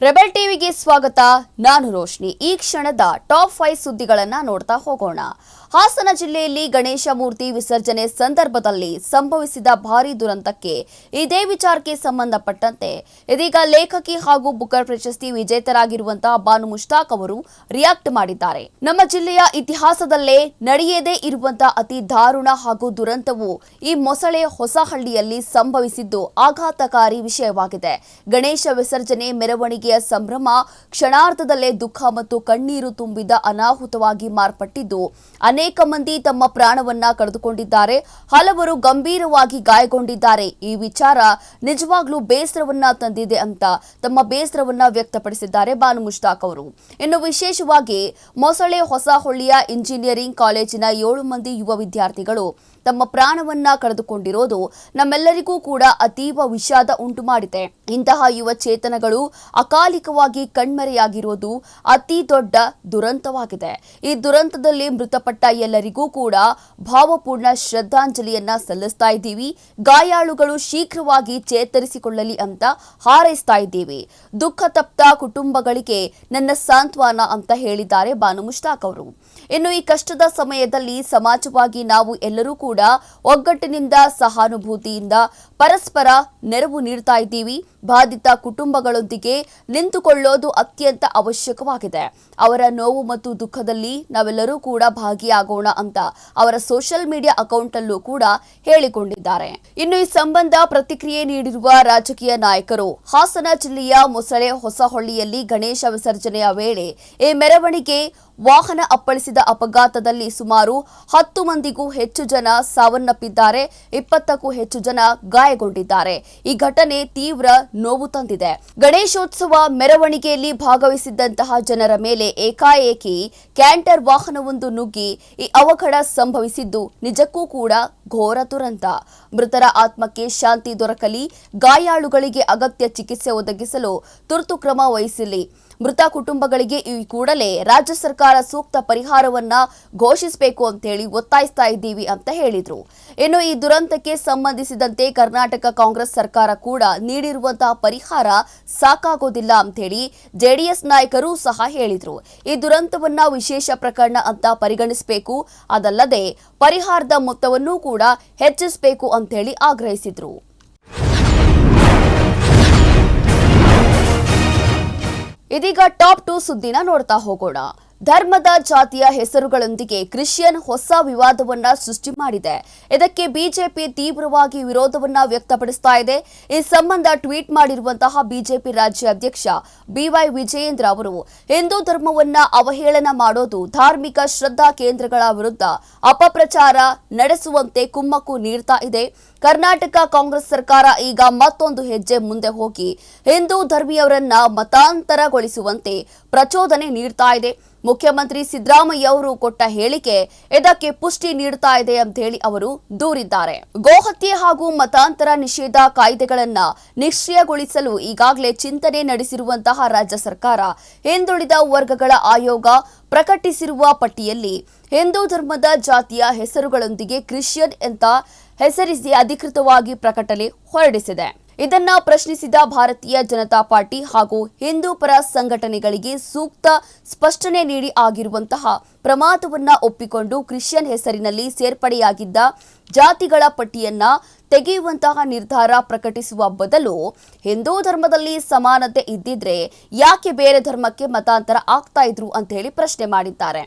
Rebel ಟಿವಿಗೆ ಸ್ವಾಗತ ನಾನು ರೋಶ್ನಿ. ಈ ಕ್ಷಣದ ಟಾಪ್ ಫೈವ್ ಸುದ್ದಿಗಳನ್ನು ನೋಡ್ತಾ ಹೋಗೋಣ. ಹಾಸನ ಜಿಲ್ಲೆಯಲ್ಲಿ ಗಣೇಶ ಮೂರ್ತಿ ವಿಸರ್ಜನೆ ಸಂದರ್ಭದಲ್ಲಿ ಸಂಭವಿಸಿದ ಭಾರೀ ದುರಂತಕ್ಕೆ ಇದೇ ವಿಚಾರಕ್ಕೆ ಸಂಬಂಧಪಟ್ಟಂತೆ ಇದೀಗ ಲೇಖಕಿ ಹಾಗೂ ಬುಕರ್ ಪ್ರಶಸ್ತಿ ವಿಜೇತರಾಗಿರುವಂತಹ ಬಾನು ಮುಷ್ತಾಕ್ ಅವರು ರಿಯಾಕ್ಟ್ ಮಾಡಿದ್ದಾರೆ. ನಮ್ಮ ಜಿಲ್ಲೆಯ ಇತಿಹಾಸದಲ್ಲೇ ನಡೆಯದೇ ಇರುವಂತಹ ಅತಿ ದಾರುಣ ಹಾಗೂ ದುರಂತವು ಈ ಮೊಸಳೆ ಹೊಸಹಳ್ಳಿಯಲ್ಲಿ ಸಂಭವಿಸಿದ್ದು ಆಘಾತಕಾರಿ ವಿಷಯವಾಗಿದೆ. ಗಣೇಶ ವಿಸರ್ಜನೆ ಮೆರವಣಿಗೆಯ ಸಂಭ್ರಮ ಕ್ಷಣಾರ್ಧದಲ್ಲೇ ದುಃಖ ಮತ್ತು ಕಣ್ಣೀರು ತುಂಬಿದ ಅನಾಹುತವಾಗಿ ಮಾರ್ಪಟ್ಟಿದ್ದು ಅನೇಕ ಮಂದಿ ತಮ್ಮ ಪ್ರಾಣವನ್ನ ಕಳೆದುಕೊಂಡಿದ್ದಾರೆ. ಹಲವರು ಗಂಭೀರವಾಗಿ ಗಾಯಗೊಂಡಿದ್ದಾರೆ. ಈ ವಿಚಾರ ನಿಜವಾಗ್ಲೂ ಬೇಸರವನ್ನ ತಂದಿದೆ ಅಂತ ತಮ್ಮ ಬೇಸರವನ್ನ ವ್ಯಕ್ತಪಡಿಸಿದ್ದಾರೆ ಬಾನು ಮುಷ್ತಾಕ್ ಅವರು. ಇನ್ನು ವಿಶೇಷವಾಗಿ ಮೊಸಳೆ ಹೊಸಹೊಳ್ಳಿಯ ಇಂಜಿನಿಯರಿಂಗ್ ಕಾಲೇಜಿನ ಏಳು ಮಂದಿ ಯುವ ವಿದ್ಯಾರ್ಥಿಗಳು ತಮ್ಮ ಪ್ರಾಣವನ್ನ ಕಳೆದುಕೊಂಡಿರೋದು ನಮ್ಮೆಲ್ಲರಿಗೂ ಕೂಡ ಅತೀವ ವಿಷಾದ ಉಂಟು ಮಾಡಿದೆ ಇಂತಹ ಯುವ ಚೇತನಗಳು ಅಕಾಲಿಕವಾಗಿ ಕಣ್ಮರೆಯಾಗಿರೋದು ಅತಿ ದೊಡ್ಡ ದುರಂತವಾಗಿದೆ. ಈ ದುರಂತದಲ್ಲಿ ಮೃತಪಟ್ಟ ಎಲ್ಲರಿಗೂ ಕೂಡ ಭಾವಪೂರ್ಣ ಶ್ರದ್ಧಾಂಜಲಿಯನ್ನ ಸಲ್ಲಿಸ್ತಾ ಇದ್ದೀವಿ. ಗಾಯಾಳುಗಳು ಶೀಘ್ರವಾಗಿ ಚೇತರಿಸಿಕೊಳ್ಳಲಿ ಅಂತ ಹಾರೈಸ್ತಾ ಇದ್ದೀವಿ. ದುಃಖ ತಪ್ತ ಕುಟುಂಬಗಳಿಗೆ ನನ್ನ ಸಾಂತ್ವನ ಅಂತ ಹೇಳಿದ್ದಾರೆ ಬಾನು ಮುಷ್ತಾಕ್ ಅವರು. ಇನ್ನು ಈ ಕಷ್ಟದ ಸಮಯದಲ್ಲಿ ಸಮಾಜವಾಗಿ ನಾವು ಎಲ್ಲರೂ ಕೂಡ ಒಗ್ಗಟ್ಟಿನಿಂದ ಸಹಾನುಭೂತಿಯಿಂದ ಪರಸ್ಪರ ನೆರವು ನೀಡ್ತಾ ಇದ್ದೀವಿ. ಬಾಧಿತ ಕುಟುಂಬಗಳೊಂದಿಗೆ ನಿಂತುಕೊಳ್ಳೋದು ಅತ್ಯಂತ ಅವಶ್ಯಕವಾಗಿದೆ. ಅವರ ನೋವು ಮತ್ತು ದುಃಖದಲ್ಲಿ ನಾವೆಲ್ಲರೂ ಕೂಡ ಭಾಗಿಯಾಗೋಣ ಅಂತ ಅವರ ಸೋಷಿಯಲ್ ಮೀಡಿಯಾ ಅಕೌಂಟಲ್ಲೂ ಕೂಡ ಹೇಳಿಕೊಂಡಿದ್ದಾರೆ. ಇನ್ನು ಈ ಸಂಬಂಧ ಪ್ರತಿಕ್ರಿಯೆ ನೀಡಿರುವ ರಾಜಕೀಯ ನಾಯಕರು, ಹಾಸನ ಜಿಲ್ಲೆಯ ಮೊಸಳೆ ಹೊಸಹೊಳ್ಳಿಯಲ್ಲಿ ಗಣೇಶ ವಿಸರ್ಜನೆಯ ವೇಳೆ ಈ ಮೆರವಣಿಗೆ ವಾಹನ ಅಪ್ಪಳಿಸಿದ ಅಪಘಾತದಲ್ಲಿ ಸುಮಾರು ಹತ್ತು ಮಂದಿಗೂ ಹೆಚ್ಚು ಜನ ಸಾವನ್ನಪ್ಪಿದ್ದಾರೆ, ಇಪ್ಪತ್ತಕ್ಕೂ ಹೆಚ್ಚು ಜನ ಗಾಯಗೊಂಡಿದ್ದಾರೆ. ಈ ಘಟನೆ ತೀವ್ರ ನೋವು ತಂದಿದೆ. ಗಣೇಶೋತ್ಸವ ಮೆರವಣಿಗೆಯಲ್ಲಿ ಭಾಗವಹಿಸಿದ್ದಂತಹ ಜನರ ಮೇಲೆ ಏಕಾಏಕಿ ಕ್ಯಾಂಟರ್ ವಾಹನವೊಂದು ನುಗ್ಗಿ ಈ ಅವಘಡ ಸಂಭವಿಸಿದ್ದು ನಿಜಕ್ಕೂ ಕೂಡ ಘೋರ ದುರಂತ. ಮೃತರ ಆತ್ಮಕ್ಕೆ ಶಾಂತಿ ದೊರಕಲಿ, ಗಾಯಾಳುಗಳಿಗೆ ಅಗತ್ಯ ಚಿಕಿತ್ಸೆ ಒದಗಿಸಲು ತುರ್ತು ಕ್ರಮ ವಹಿಸಲಿ. ಮೃತ ಕುಟುಂಬಗಳಿಗೆ ಈ ಕೂಡಲೇ ರಾಜ್ಯ ಸರ್ಕಾರ ಸೂಕ್ತ ಪರಿಹಾರವನ್ನ ಘೋಷಿಸಬೇಕು ಅಂತೇಳಿ ಒತ್ತಾಯಿಸ್ತಾ ಇದ್ದೀವಿ ಅಂತ ಹೇಳಿದ್ರು. ಇನ್ನು ಈ ದುರಂತಕ್ಕೆ ಸಂಬಂಧಿಸಿದಂತೆ ಕರ್ನಾಟಕ ಕಾಂಗ್ರೆಸ್ ಸರ್ಕಾರ ಕೂಡ ನೀಡಿರುವಂತಹ ಪರಿಹಾರ ಸಾಕಾಗೋದಿಲ್ಲ ಅಂತ ಹೇಳಿ ಜೆಡಿಎಸ್ ನಾಯಕರು ಸಹ ಹೇಳಿದ್ರು. ಈ ದುರಂತವನ್ನ ವಿಶೇಷ ಪ್ರಕರಣ ಅಂತ ಪರಿಗಣಿಸಬೇಕು. ಅದಲ್ಲದೆ ಪರಿಹಾರದ ಮೊತ್ತವನ್ನೂ ಕೂಡ ಹೆಚ್ಚಿಸಬೇಕು ಅಂತೇಳಿ ಆಗ್ರಹಿಸಿದ್ರು. ಇದೀಗ ಟಾಪ್ ಟು ಸುದ್ದಿನ ನೋಡ್ತಾ ಹೋಗೋಣ. ಧರ್ಮದ ಜಾತಿಯ ಹೆಸರುಗಳೊಂದಿಗೆ ಕ್ರಿಶ್ಚಿಯನ್ ಹೊಸ ವಿವಾದವನ್ನ ಸೃಷ್ಟಿ ಮಾಡಿದೆ. ಇದಕ್ಕೆ ಬಿಜೆಪಿ ತೀವ್ರವಾಗಿ ವಿರೋಧವನ್ನ ವ್ಯಕ್ತಪಡಿಸ್ತಾ ಇದೆ. ಈ ಸಂಬಂಧ ಟ್ವೀಟ್ ಮಾಡಿರುವಂತಹ ಬಿಜೆಪಿ ರಾಜ್ಯ ಅಧ್ಯಕ್ಷ ಬಿವೈ ವಿಜಯೇಂದ್ರ ಅವರು, ಹಿಂದೂ ಧರ್ಮವನ್ನ ಅವಹೇಳನ ಮಾಡೋದು ಧಾರ್ಮಿಕ ಶ್ರದ್ಧಾ ಕೇಂದ್ರಗಳ ವಿರುದ್ಧ ಅಪಪ್ರಚಾರ ನಡೆಸುವಂತೆ ಕುಮ್ಮಕ್ಕು ನೀಡ್ತಾ ಇದೆ. ಕರ್ನಾಟಕ ಕಾಂಗ್ರೆಸ್ ಸರ್ಕಾರ ಈಗ ಮತ್ತೊಂದು ಹೆಜ್ಜೆ ಮುಂದೆ ಹೋಗಿ ಹಿಂದೂ ಧರ್ಮೀಯವರನ್ನ ಮತಾಂತರಗೊಳಿಸುವಂತೆ ಪ್ರಚೋದನೆ ನೀಡ್ತಾ ಇದೆ. ಮುಖ್ಯಮಂತ್ರಿ ಸಿದ್ದರಾಮಯ್ಯ ಅವರು ಕೊಟ್ಟ ಹೇಳಿಕೆ ಇದಕ್ಕೆ ಪುಷ್ಟಿ ನೀಡುತ್ತಾ ಇದೆ ಅಂತ ಹೇಳಿ ಅವರು ದೂರಿದ್ದಾರೆ. ಗೋಹತ್ಯೆ ಹಾಗೂ ಮತಾಂತರ ನಿಷೇಧ ಕಾಯ್ದೆಗಳನ್ನ ನಿಷ್ಕ್ರಿಯಗೊಳಿಸಲು ಈಗಾಗಲೇ ಚಿಂತನೆ ನಡೆಸಿರುವಂತಹ ರಾಜ್ಯ ಸರ್ಕಾರ ಹಿಂದುಳಿದ ವರ್ಗಗಳ ಆಯೋಗ ಪ್ರಕಟಿಸಿರುವ ಪಟ್ಟಿಯಲ್ಲಿ ಹಿಂದೂ ಧರ್ಮದ ಜಾತಿಯ ಹೆಸರುಗಳೊಂದಿಗೆ ಕ್ರಿಶ್ಚಿಯನ್ ಅಂತ ಹೆಸರಿಸಿ ಅಧಿಕೃತವಾಗಿ ಪ್ರಕಟಣೆ ಹೊರಡಿಸಿದೆ. ಇದನ್ನ ಪ್ರಶ್ನಿಸಿದ ಭಾರತೀಯ ಜನತಾ ಪಾರ್ಟಿ ಹಾಗೂ ಹಿಂದೂ ಪರ ಸಂಘಟನೆಗಳಿಗೆ ಸೂಕ್ತ ಸ್ಪಷ್ಟನೆ ನೀಡಿ ಆಗಿರುವಂತಹ ಪ್ರಮಾದವನ್ನ ಒಪ್ಪಿಕೊಂಡು ಕ್ರಿಶ್ಚಿಯನ್ ಹೆಸರಿನಲ್ಲಿ ಸೇರ್ಪಡೆಯಾಗಿದ್ದ ಜಾತಿಗಳ ಪಟ್ಟಿಯನ್ನ ತೆಗೆಯುವಂತಹ ನಿರ್ಧಾರ ಪ್ರಕಟಿಸುವ ಬದಲು ಹಿಂದೂ ಧರ್ಮದಲ್ಲಿ ಸಮಾನತೆ ಇದ್ದಿದ್ರೆ ಯಾಕೆ ಬೇರೆ ಧರ್ಮಕ್ಕೆ ಮತಾಂತರ ಆಗ್ತಾ ಇದ್ರು ಅಂತ ಹೇಳಿ ಪ್ರಶ್ನೆ ಮಾಡಿದ್ದಾರೆ.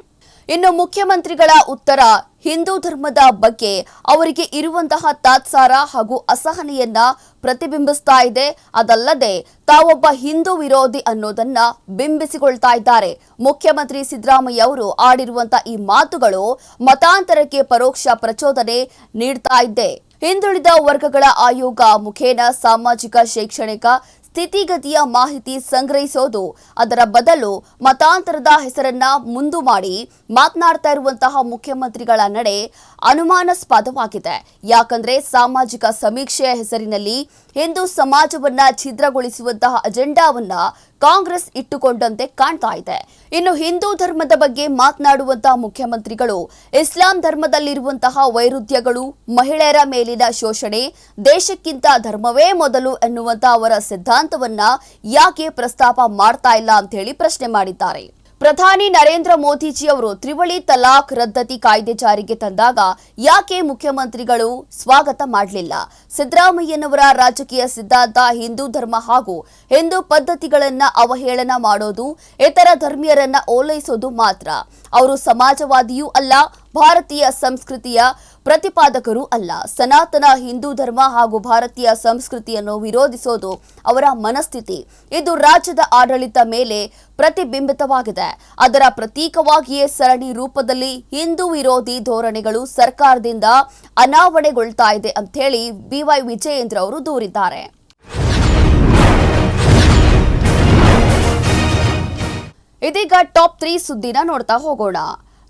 ಇನ್ನು ಮುಖ್ಯಮಂತ್ರಿಗಳ ಉತ್ತರ ಹಿಂದೂ ಧರ್ಮದ ಬಗ್ಗೆ ಅವರಿಗೆ ಇರುವಂತಹ ತಾತ್ಸಾರ ಹಾಗೂ ಅಸಹನೆಯನ್ನ ಪ್ರತಿಬಿಂಬಿಸ್ತಾ ಇದೆ. ಅದಲ್ಲದೆ ತಾವೊಬ್ಬ ಹಿಂದೂ ವಿರೋಧಿ ಅನ್ನೋದನ್ನ ಬಿಂಬಿಸಿಕೊಳ್ತಾ ಇದ್ದಾರೆ. ಮುಖ್ಯಮಂತ್ರಿ ಸಿದ್ದರಾಮಯ್ಯ ಅವರು ಆಡಿರುವಂತಹ ಈ ಮಾತುಗಳು ಮತಾಂತರಕ್ಕೆ ಪರೋಕ್ಷ ಪ್ರಚೋದನೆ ನೀಡ್ತಾ ಇದೆ. ಹಿಂದುಳಿದ ವರ್ಗಗಳ ಆಯೋಗ ಮುಖೇನ ಸಾಮಾಜಿಕ, ಶೈಕ್ಷಣಿಕ ಸ್ಥಿತಿಗತಿಯ ಮಾಹಿತಿ ಸಂಗ್ರಹಿಸೋದು, ಅದರ ಬದಲು ಮತಾಂತರದ ಹೆಸರನ್ನ ಮುಂದು ಮಾಡಿ ಮಾತನಾಡ್ತಾ ಇರುವಂತಹ ಮುಖ್ಯಮಂತ್ರಿಗಳ ನಡೆ ಅನುಮಾನಾಸ್ಪದವಾಗಿದೆ. ಯಾಕಂದ್ರೆ ಸಾಮಾಜಿಕ ಸಮೀಕ್ಷೆಯ ಹೆಸರಿನಲ್ಲಿ ಹಿಂದೂ ಸಮಾಜವನ್ನ ಛಿದ್ರಗೊಳಿಸುವಂತಹ ಅಜೆಂಡಾವನ್ನ ಕಾಂಗ್ರೆಸ್ ಇಟ್ಟುಕೊಂಡಂತೆ ಕಾಣ್ತಾ ಇದೆ. ಇನ್ನು ಹಿಂದೂ ಧರ್ಮದ ಬಗ್ಗೆ ಮಾತನಾಡುವಂತಹ ಮುಖ್ಯಮಂತ್ರಿಗಳು, ಇಸ್ಲಾಂ ಧರ್ಮದಲ್ಲಿರುವಂತಹ ವೈರುಧ್ಯಗಳು, ಮಹಿಳೆಯರ ಮೇಲಿನ ಶೋಷಣೆ, ದೇಶಕ್ಕಿಂತ ಧರ್ಮವೇ ಮೊದಲು ಎನ್ನುವಂತಹ ಅವರ ಸಿದ್ಧಾಂತವನ್ನ ಯಾಕೆ ಪ್ರಸ್ತಾಪ ಮಾಡ್ತಾ ಇಲ್ಲ ಅಂತ ಹೇಳಿ ಪ್ರಶ್ನೆ ಮಾಡಿದ್ದಾರೆ. ಪ್ರಧಾನಿ ನರೇಂದ್ರ ಮೋದಿಜಿ ಅವರು ತ್ರಿವಳಿ ತಲಾಖ್ ರದ್ದತಿ ಕಾಯ್ದೆ ಜಾರಿಗೆ ತಂದಾಗ ಯಾಕೆ ಮುಖ್ಯಮಂತ್ರಿಗಳು ಸ್ವಾಗತ ಮಾಡಲಿಲ್ಲ? ಸಿದ್ದರಾಮಯ್ಯನವರ ರಾಜಕೀಯ ಸಿದ್ಧಾಂತ, ಹಿಂದೂ ಧರ್ಮ ಹಾಗೂ ಹಿಂದೂ ಪದ್ಧತಿಗಳನ್ನ ಅವಹೇಳನ ಮಾಡೋದು, ಇತರ ಧರ್ಮೀಯರನ್ನ ಓಲೈಸೋದು ಮಾತ್ರ. ಅವರು ಸಮಾಜವಾದಿಯೂ ಅಲ್ಲ ಭಾರತೀಯ ಸಂಸ್ಕೃತಿಯ ಪ್ರತಿಪಾದಕರು ಅಲ್ಲ. ಸನಾತನ ಹಿಂದೂ ಧರ್ಮ ಹಾಗೂ ಭಾರತೀಯ ಸಂಸ್ಕೃತಿಯನ್ನು ವಿರೋಧಿಸೋದು ಅವರ ಮನಸ್ಥಿತಿ. ಇದು ರಾಜ್ಯದ ಆಡಳಿತ ಮೇಲೆ ಪ್ರತಿಬಿಂಬಿತವಾಗಿದೆ. ಅದರ ಪ್ರತೀಕವಾಗಿಯೇ ಸರಣಿ ರೂಪದಲ್ಲಿ ಹಿಂದೂ ವಿರೋಧಿ ಧೋರಣೆಗಳು ಸರ್ಕಾರದಿಂದ ಅನಾವರಣೆಗೊಳ್ತಾ ಇದೆ ಅಂತ ಹೇಳಿ ಬಿವೈ ವಿಜಯೇಂದ್ರ ಅವರು ದೂರಿದ್ದಾರೆ. ಇದೀಗ ಟಾಪ್ ತ್ರೀ ಸುದ್ದಿನ ನೋಡ್ತಾ ಹೋಗೋಣ.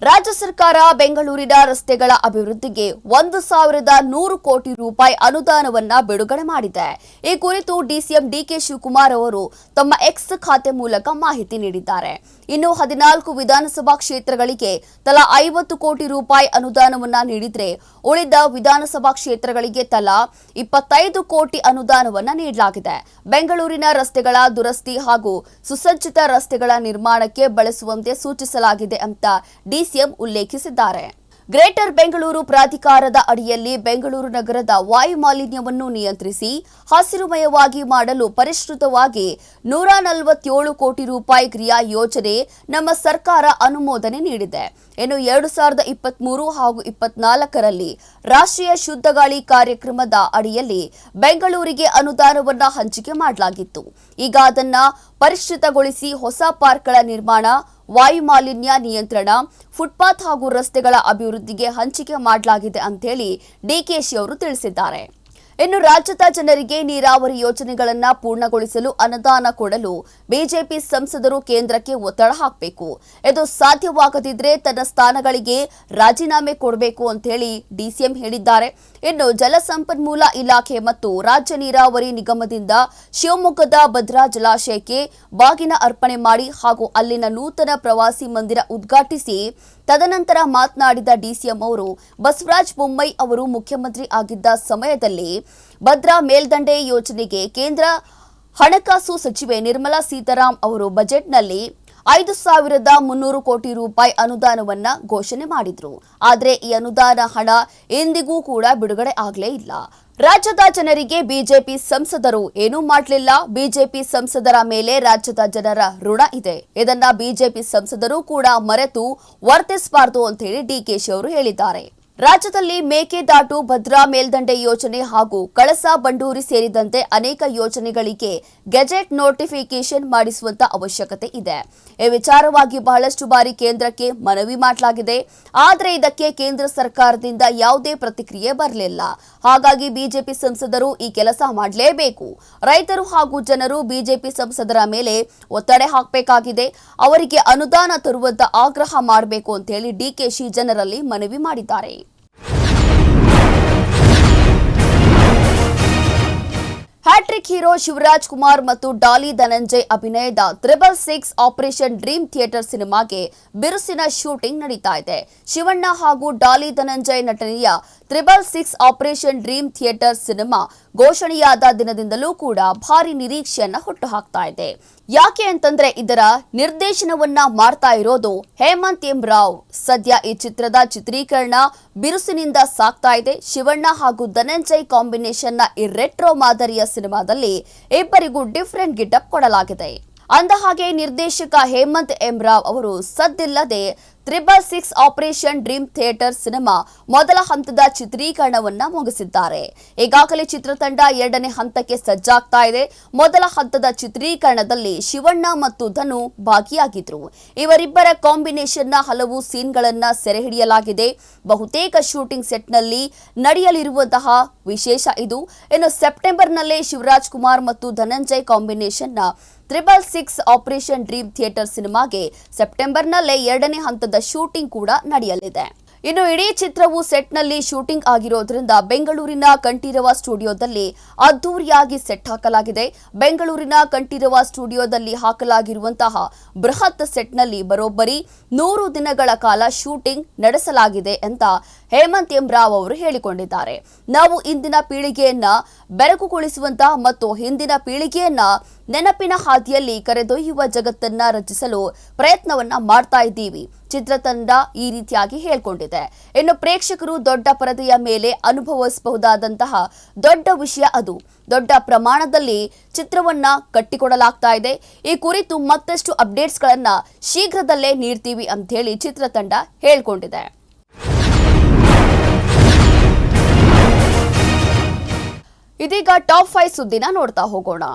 ರಾಜ್ಯ ಸರ್ಕಾರ ಬೆಂಗಳೂರಿನ ರಸ್ತೆಗಳ ಅಭಿವೃದ್ಧಿಗೆ ಒಂದು ಸಾವಿರದ ನೂರು ಕೋಟಿ ರೂಪಾಯಿ ಅನುದಾನವನ್ನ ಬಿಡುಗಡೆ ಮಾಡಿದೆ. ಈ ಕುರಿತು ಡಿಸಿಎಂ ಡಿಕೆ ಶಿವಕುಮಾರ್ ಅವರು ತಮ್ಮ ಎಕ್ಸ್ ಖಾತೆ ಮೂಲಕ ಮಾಹಿತಿ ನೀಡಿದ್ದಾರೆ. ಇನ್ನು ಹದಿನಾಲ್ಕು ವಿಧಾನಸಭಾ ಕ್ಷೇತ್ರಗಳಿಗೆ ತಲಾ ಐವತ್ತು ಕೋಟಿ ರೂಪಾಯಿ ಅನುದಾನವನ್ನ ನೀಡಿದ್ರೆ ಉಳಿದ ವಿಧಾನಸಭಾ ಕ್ಷೇತ್ರಗಳಿಗೆ ತಲಾ ಇಪ್ಪತ್ತೈದು ಕೋಟಿ ಅನುದಾನವನ್ನ ನೀಡಲಾಗಿದೆ. ಬೆಂಗಳೂರಿನ ರಸ್ತೆಗಳ ದುರಸ್ತಿ ಹಾಗೂ ಸುಸಜ್ಜಿತ ರಸ್ತೆಗಳ ನಿರ್ಮಾಣಕ್ಕೆ ಬಳಸುವಂತೆ ಸೂಚಿಸಲಾಗಿದೆ ಅಂತ ಡಿಸಿಎಂ ಉಲ್ಲೇಖಿಸಿದ್ದಾರೆ. ಗ್ರೇಟರ್ ಬೆಂಗಳೂರು ಪ್ರಾಧಿಕಾರದ ಅಡಿಯಲ್ಲಿ ಬೆಂಗಳೂರು ನಗರದ ವಾಯು ಮಾಲಿನ್ಯವನ್ನು ನಿಯಂತ್ರಿಸಿ ಹಸಿರುಮಯವಾಗಿ ಮಾಡಲು ಪರಿಷ್ಕೃತವಾಗಿ ನೂರ ನಲವತ್ತೇಳು ಕೋಟಿ ರೂಪಾಯಿ ಕ್ರಿಯಾ ಯೋಜನೆ ನಮ್ಮ ಸರ್ಕಾರ ಅನುಮೋದನೆ ನೀಡಿದೆ. ಇನ್ನು ಎರಡು ಸಾವಿರದ ಇಪ್ಪತ್ಮೂರು ಹಾಗೂ ಇಪ್ಪತ್ನಾಲ್ಕರಲ್ಲಿ ರಾಷ್ಟ್ರೀಯ ಶುದ್ಧ ಗಾಳಿ ಕಾರ್ಯಕ್ರಮದ ಅಡಿಯಲ್ಲಿ ಬೆಂಗಳೂರಿಗೆ ಅನುದಾನವನ್ನು ಹಂಚಿಕೆ ಮಾಡಲಾಗಿತ್ತು. ಈಗ ಅದನ್ನ ಪರಿಷ್ಕೃತಗೊಳಿಸಿ ಹೊಸ ಪಾರ್ಕ್ಗಳ ನಿರ್ಮಾಣ ವಾಯು ಮಾಲಿನ್ಯ ನಿಯಂತ್ರಣ, ಫುಟ್ಪಾತ್ ಹಾಗೂ ರಸ್ತೆಗಳ ಅಭಿವೃದ್ಧಿಗೆ ಹಂಚಿಕೆ ಮಾಡಲಾಗಿದೆ ಅಂತೇಳಿ ಡಿಕೆಶಿ ಅವರು ತಿಳಿಸಿದ್ದಾರೆ. ಇನ್ನು ರಾಜ್ಯದ ಜನರಿಗೆ ನೀರಾವರಿ ಯೋಜನೆಗಳನ್ನು ಪೂರ್ಣಗೊಳಿಸಲು ಅನುದಾನ ಕೊಡಲು ಬಿಜೆಪಿ ಸಂಸದರು ಕೇಂದ್ರಕ್ಕೆ ಒತ್ತಡ ಹಾಕಬೇಕು. ಇದು ಸಾಧ್ಯವಾಗದಿದ್ರೆ ತನ್ನ ಸ್ಥಾನಗಳಿಗೆ ರಾಜೀನಾಮೆ ಕೊಡಬೇಕು ಅಂತ ಹೇಳಿ ಡಿಸಿಎಂ ಹೇಳಿದ್ದಾರೆ. ಇನ್ನು ಜಲಸಂಪನ್ಮೂಲ ಇಲಾಖೆ ಮತ್ತು ರಾಜ್ಯ ನೀರಾವರಿ ನಿಗಮದಿಂದ ಶಿವಮೊಗ್ಗದ ಭದ್ರಾ ಜಲಾಶಯಕ್ಕೆ ಬಾಗಿನ ಅರ್ಪಣೆ ಮಾಡಿ ಹಾಗೂ ಅಲ್ಲಿನ ನೂತನ ಪ್ರವಾಸಿ ಮಂದಿರ ಉದ್ಘಾಟಿಸಿ ತದನಂತರ ಮಾತನಾಡಿದ ಡಿಸಿಎಂ ಅವರು, ಬಸವರಾಜ ಬೊಮ್ಮಾಯಿ ಅವರು ಮುಖ್ಯಮಂತ್ರಿ ಆಗಿದ್ದ ಸಮಯದಲ್ಲಿ ಭದ್ರಾ ಮೇಲ್ದಂಡೆ ಯೋಜನೆಗೆ ಕೇಂದ್ರ ಹಣಕಾಸು ಸಚಿವೆ ನಿರ್ಮಲಾ ಸೀತಾರಾಮ್ ಅವರು ಬಜೆಟ್ನಲ್ಲಿ ಐದು ಸಾವಿರದ ಮುನ್ನೂರು ಕೋಟಿ ರೂಪಾಯಿ ಅನುದಾನವನ್ನ ಘೋಷಣೆ ಮಾಡಿದ್ರು. ಆದ್ರೆ ಈ ಅನುದಾನ ಹಣ ಎಂದಿಗೂ ಕೂಡ ಬಿಡುಗಡೆ ಆಗಲೇ ಇಲ್ಲ. ರಾಜ್ಯದ ಜನರಿಗೆ ಬಿಜೆಪಿ ಸಂಸದರು ಏನೂ ಮಾಡಲಿಲ್ಲ. ಬಿಜೆಪಿ ಸಂಸದರ ಮೇಲೆ ರಾಜ್ಯದ ಜನರ ಋಣ ಇದೆ. ಇದನ್ನ ಬಿಜೆಪಿ ಸಂಸದರು ಕೂಡ ಮರೆತು ವರ್ತಿಸಬಾರದು ಅಂತ ಹೇಳಿ ಡಿಕೆಶಿ ಅವರು ಹೇಳಿದ್ದಾರೆ. ರಾಜ್ಯದಲ್ಲಿ ಮೇಕೆದಾಟು ಭದ್ರಾ ಮೇಲ್ದಂಡೆ ಯೋಜನೆ ಹಾಗೂ ಕಳಸಾ ಬಂಡೂರಿ ಸೇರಿದಂತೆ ಅನೇಕ ಯೋಜನೆಗಳಿಗೆ ಗೆಜೆಟ್ ನೋಟಿಫಿಕೇಶನ್ ಮಾಡಿಸುವಂತ ಅವಶ್ಯಕತೆ ಇದೆ. ಈ ವಿಚಾರವಾಗಿ ಬಹಳಷ್ಟು ಬಾರಿ ಕೇಂದ್ರಕ್ಕೆ ಮನವಿ ಮಾಡಲಾಗಿದೆ. ಆದರೆ ಇದಕ್ಕೆ ಕೇಂದ್ರ ಸರ್ಕಾರದಿಂದ ಯಾವುದೇ ಪ್ರತಿಕ್ರಿಯೆ ಬರಲಿಲ್ಲ. ಹಾಗಾಗಿ ಬಿಜೆಪಿ ಸಂಸದರು ಈ ಕೆಲಸ ಮಾಡಲೇಬೇಕು. ರೈತರು ಹಾಗೂ ಜನರು ಬಿಜೆಪಿ ಸಂಸದರ ಮೇಲೆ ಒತ್ತಡ ಹಾಕಬೇಕಾಗಿದೆ. ಅವರಿಗೆ ಅನುದಾನ ತರುವಂತ ಆಗ್ರಹ ಮಾಡಬೇಕು ಅಂತ ಹೇಳಿ ಡಿಕೆಶಿ ಜನರಲ್ಲಿ ಮನವಿ ಮಾಡಿದ್ದಾರೆ. ಹ್ಯಾಟ್ರಿಕ್ ಹೀರೋ ಶಿವರಾಜ್ ಕುಮಾರ್ ಮತ್ತು ಡಾಲಿ ಧನಂಜಯ್ ಅಭಿನಯದ triple six operation dream theatre ಸಿನಿಮಾಗೆ ಬಿರುಸಿನ ಶೂಟಿಂಗ್ ನಡೀತಾ ಇದೆ. ಶಿವಣ್ಣ ಹಾಗೂ ಡಾಲಿ ಧನಂಜಯ್ ನಟನೆಯ triple six operation dream theatre cinema ಘೋಷಣೆಯಾದ ದಿನದಿಂದಲೂ ಕೂಡ ಭಾರಿ ನಿರೀಕ್ಷೆಯನ್ನ ಹುಟ್ಟುಹಾಕ್ತಾ ಇದೆ. ಯಾಕೆ ಅಂತಂದ್ರೆ ಇದರ ನಿರ್ದೇಶನವನ್ನ ಮಾಡ್ತಾ ಇರೋದು ಹೇಮಂತ್ ಎಂ ರಾವ್. ಸದ್ಯ ಈ ಚಿತ್ರದ ಚಿತ್ರೀಕರಣ ಬಿರುಸಿನಿಂದ ಸಾಗ್ತಾ ಇದೆ. ಶಿವಣ್ಣ ಹಾಗೂ ಧನಂಜಯ್ ಕಾಂಬಿನೇಷನ್ನ ಈ ರೆಟ್ರೋ ಮಾದರಿಯ ಸಿನಿಮಾದಲ್ಲಿ ಇಬ್ಬರಿಗೂ ಡಿಫ್ರೆಂಟ್ ಗಿಟಪ್ ಕೊಡಲಾಗಿದೆ. ಅಂದಹಾಗೆ ನಿರ್ದೇಶಕ ಹೇಮಂತ್ ಎಂ ರಾವ್ ಅವರು ಸದ್ದಿಲ್ಲದೆ triple six operation dream theatre cinema ಮೊದಲ ಹಂತದ ಚಿತ್ರೀಕರಣವನ್ನ ಮುಗಿಸಿದ್ದಾರೆ. ಈಗಾಗಲೇ ಚಿತ್ರತಂಡ ಎರಡನೇ ಹಂತಕ್ಕೆ ಸಜ್ಜಾಗ್ತಾ ಇದೆ. ಮೊದಲ ಹಂತದ ಚಿತ್ರೀಕರಣದಲ್ಲಿ ಶಿವಣ್ಣ ಮತ್ತು ಧನು ಭಾಗಿಯಾಗಿದ್ರು. ಇವರಿಬ್ಬರ ಕಾಂಬಿನೇಷನ್ನ ಹಲವು ಸೀನ್ಗಳನ್ನ ಸೆರೆ ಹಿಡಿಯಲಾಗಿದೆ ಬಹುತೇಕ ಶೂಟಿಂಗ್ ಸೆಟ್ನಲ್ಲಿ ನಡೆಯಲಿರುವಂತಹ ವಿಶೇಷ ಇದು. ಇನ್ನು ಸೆಪ್ಟೆಂಬರ್ನಲ್ಲೇ ಶಿವರಾಜ್ ಕುಮಾರ್ ಮತ್ತು Dhananjay ಕಾಂಬಿನೇಷನ್ನ triple six operation dream theatre ಸಿನಿಮಾಗೆ ಸೆಪ್ಟೆಂಬರ್ನಲ್ಲೇ ಎರಡನೇ ಹಂತದ ಶೂಟಿಂಗ್ ಕೂಡ ನಡೆಯಲಿದೆ. ಇನ್ನು ಇಡೀ ಚಿತ್ರವು ಸೆಟ್ನಲ್ಲಿ ಶೂಟಿಂಗ್ ಆಗಿರೋದ್ರಿಂದ ಬೆಂಗಳೂರಿನ ಕಂಠೀರವ ಸ್ಟುಡಿಯೋದಲ್ಲಿ ಅದ್ದೂರಿಯಾಗಿ ಸೆಟ್ ಹಾಕಲಾಗಿದೆ. ಬೆಂಗಳೂರಿನ ಕಂಠೀರವ ಸ್ಟುಡಿಯೋದಲ್ಲಿ ಹಾಕಲಾಗಿರುವಂತಹ ಬೃಹತ್ ಸೆಟ್ನಲ್ಲಿ ಬರೋಬ್ಬರಿ ನೂರು ದಿನಗಳ ಕಾಲ ಶೂಟಿಂಗ್ ನಡೆಸಲಾಗಿದೆ ಅಂತ ಹೇಮಂತ್ ಎಂ ರಾವ್ ಅವರು ಹೇಳಿಕೊಂಡಿದ್ದಾರೆ. ನಾವು ಇಂದಿನ ಪೀಳಿಗೆಯನ್ನ ಬೆರಕುಗೊಳಿಸುವಂತಹ ಮತ್ತು ಹಿಂದಿನ ಪೀಳಿಗೆಯನ್ನ ನೆನಪಿನ ಹಾದಿಯಲ್ಲಿ ಕರೆದೊಯ್ಯುವ ಜಗತ್ತನ್ನ ರಚಿಸಲು ಪ್ರಯತ್ನವನ್ನ ಮಾಡ್ತಾ ಇದ್ದೀವಿ. ಚಿತ್ರತಂಡ ಈ ರೀತಿಯಾಗಿ ಹೇಳ್ಕೊಂಡಿದೆ. ಇನ್ನು ಪ್ರೇಕ್ಷಕರು ದೊಡ್ಡ ಪರದೆಯ ಮೇಲೆ ಅನುಭವಿಸಬಹುದಾದಂತಹ ದೊಡ್ಡ ವಿಷಯ ಅದು. ದೊಡ್ಡ ಪ್ರಮಾಣದಲ್ಲಿ ಚಿತ್ರವನ್ನ ಕಟ್ಟಿಕೊಡಲಾಗ್ತಾ ಇದೆ. ಈ ಕುರಿತು ಮತ್ತಷ್ಟು ಅಪ್ಡೇಟ್ಸ್ಗಳನ್ನ ಶೀಘ್ರದಲ್ಲೇ ನೀಡ್ತೀವಿ ಅಂತ ಹೇಳಿ ಚಿತ್ರತಂಡ ಹೇಳ್ಕೊಂಡಿದೆ. ಇದೀಗ ಟಾಪ್ ಫೈವ್ ಸುದ್ದಿನ ನೋಡ್ತಾ ಹೋಗೋಣ.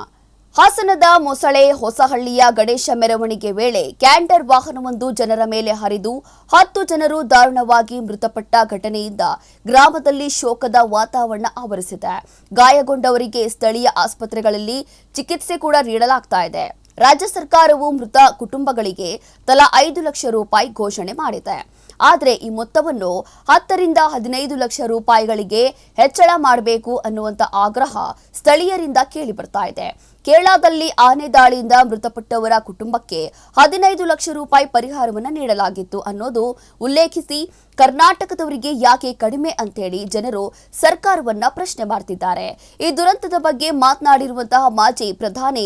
ಹಾಸನದ ಮೊಸಳೆ, ಹೊಸಹಳ್ಳಿಯ ಗಣೇಶ ಮೆರವಣಿಗೆ ವೇಳೆ ಕ್ಯಾಂಟರ್ ವಾಹನವೊಂದು ಜನರ ಮೇಲೆ ಹರಿದು ಹತ್ತು ಜನರು ದಾರುಣವಾಗಿ ಮೃತಪಟ್ಟ ಘಟನೆಯಿಂದ ಗ್ರಾಮದಲ್ಲಿ ಶೋಕದ ವಾತಾವರಣ ಆವರಿಸಿದೆ. ಗಾಯಗೊಂಡವರಿಗೆ ಸ್ಥಳೀಯ ಆಸ್ಪತ್ರೆಗಳಲ್ಲಿ ಚಿಕಿತ್ಸೆ ಕೂಡ ನೀಡಲಾಗ್ತಾ ಇದೆ. ರಾಜ್ಯ ಸರ್ಕಾರವು ಮೃತ ಕುಟುಂಬಗಳಿಗೆ ತಲಾ ಐದು ಲಕ್ಷ ರೂಪಾಯಿ ಘೋಷಣೆ ಮಾಡಿದೆ. ಆದರೆ ಈ ಮೊತ್ತವನ್ನು ಹತ್ತರಿಂದ ಹದಿನೈದು ಲಕ್ಷ ರೂಪಾಯಿಗಳಿಗೆ ಹೆಚ್ಚಳ ಮಾಡಬೇಕು ಅನ್ನುವಂತ ಆಗ್ರಹ ಸ್ಥಳೀಯರಿಂದ ಕೇಳಿ ಬರ್ತಾ ಇದೆ. ಕೇರಳದಲ್ಲಿ ಆನೆ ದಾಳಿಯಿಂದ ಮೃತಪಟ್ಟವರ ಕುಟುಂಬಕ್ಕೆ ಹದಿನೈದು ಲಕ್ಷ ರೂಪಾಯಿ ಪರಿಹಾರವನ್ನು ನೀಡಲಾಗಿತ್ತು ಅನ್ನೋದು ಉಲ್ಲೇಖಿಸಿ ಕರ್ನಾಟಕದವರಿಗೆ ಯಾಕೆ ಕಡಿಮೆ ಅಂತೇಳಿ ಜನರು ಸರ್ಕಾರವನ್ನ ಪ್ರಶ್ನೆ ಮಾಡ್ತಿದ್ದಾರೆ. ಈ ದುರಂತದ ಬಗ್ಗೆ ಮಾತನಾಡಿರುವಂತಹ ಮಾಜಿ ಪ್ರಧಾನಿ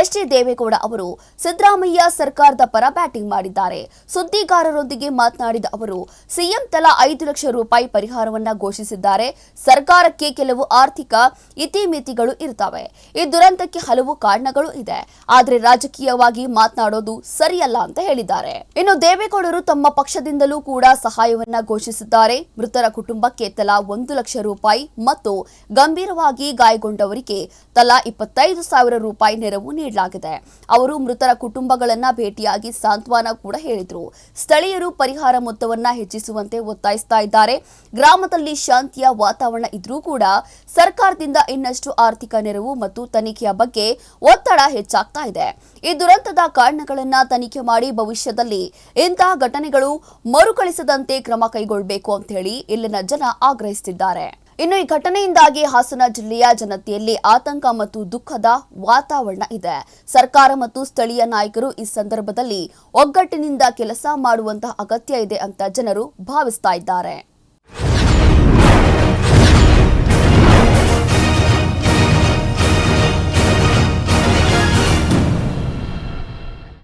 ಎಚ್ ಡಿ ದೇವೇಗೌಡ ಅವರು ಸಿದ್ದರಾಮಯ್ಯ ಸರ್ಕಾರದ ಪರ ಬ್ಯಾಟಿಂಗ್ ಮಾಡಿದ್ದಾರೆ. ಸುದ್ದಿಗಾರರೊಂದಿಗೆ ಮಾತನಾಡಿದ ಅವರು, ಸಿಎಂ ತಲಾ ಐದು ಲಕ್ಷ ರೂಪಾಯಿ ಪರಿಹಾರವನ್ನ ಘೋಷಿಸಿದ್ದಾರೆ. ಸರ್ಕಾರಕ್ಕೆ ಕೆಲವು ಆರ್ಥಿಕ ಇತಿಮಿತಿಗಳು ಇರ್ತವೆ. ಈ ದುರಂತಕ್ಕೆ ಹಲವು ಕಾರಣಗಳು ಇದೆ. ಆದರೆ ರಾಜಕೀಯವಾಗಿ ಮಾತನಾಡೋದು ಸರಿಯಲ್ಲ ಅಂತ ಹೇಳಿದ್ದಾರೆ. ಇನ್ನು ದೇವೇಗೌಡರು ತಮ್ಮ ಪಕ್ಷದಿಂದಲೂ ಕೂಡ ಸಹಾಯವನ್ನ ಘೋಷಿಸಿದ್ದಾರೆ. ಮೃತರ ಕುಟುಂಬಕ್ಕೆ ತಲಾ ಒಂದು ಲಕ್ಷ ರೂಪಾಯಿ ಮತ್ತು ಗಂಭೀರವಾಗಿ ಗಾಯಗೊಂಡವರಿಗೆ ತಲಾ ಇಪ್ಪತ್ತೈದು ಸಾವಿರ ರೂಪಾಯಿ ನೆರವು ನೀಡಲಾಗಿದೆ. ಅವರು ಮೃತರ ಕುಟುಂಬಗಳನ್ನ ಭೇಟಿಯಾಗಿ ಸಾಂತ್ವನ ಕೂಡ ಹೇಳಿದ್ರು. ಸ್ಥಳೀಯರು ಪರಿಹಾರ ಮೊತ್ತವನ್ನ ಹೆಚ್ಚಿಸುವಂತೆ ಒತ್ತಾಯಿಸ್ತಾ ಇದ್ದಾರೆ. ಗ್ರಾಮದಲ್ಲಿ ಶಾಂತಿಯ ವಾತಾವರಣ ಇದ್ರೂ ಕೂಡ ಸರ್ಕಾರದಿಂದ ಇನ್ನಷ್ಟು ಆರ್ಥಿಕ ನೆರವು ಮತ್ತು ತನಿಖೆಯ ಬಗ್ಗೆ ಒತ್ತಡ ಹೆಚ್ಚಾಗ್ತಾ ಇದೆ. ಈ ದುರಂತದ ಕಾರಣಗಳನ್ನ ತನಿಖೆ ಮಾಡಿ ಭವಿಷ್ಯದಲ್ಲಿ ಇಂತಹ ಘಟನೆಗಳು ಮರುಕಳಿಸದಂತೆ ಕ್ರಮ ಕೈಗೊಳ್ಳಬೇಕು ಅಂತ ಹೇಳಿ ಇಲ್ಲಿನ ಜನ ಆಗ್ರಹಿಸುತ್ತಿದ್ದಾರೆ ಇನ್ನು ಈ ಘಟನೆಯಿಂದಾಗಿ ಹಾಸನ ಜಿಲ್ಲೆಯ ಜನತೆಯಲ್ಲಿ ಆತಂಕ ಮತ್ತು ದುಃಖದ ವಾತಾವರಣ ಇದೆ. ಸರ್ಕಾರ ಮತ್ತು ಸ್ಥಳೀಯ ನಾಯಕರು ಈ ಸಂದರ್ಭದಲ್ಲಿ ಒಗ್ಗಟ್ಟಿನಿಂದ ಕೆಲಸ ಮಾಡುವಂತಹ ಅಗತ್ಯ ಇದೆ ಅಂತ ಜನರು ಭಾವಿಸ್ತಾ ಇದ್ದಾರೆ.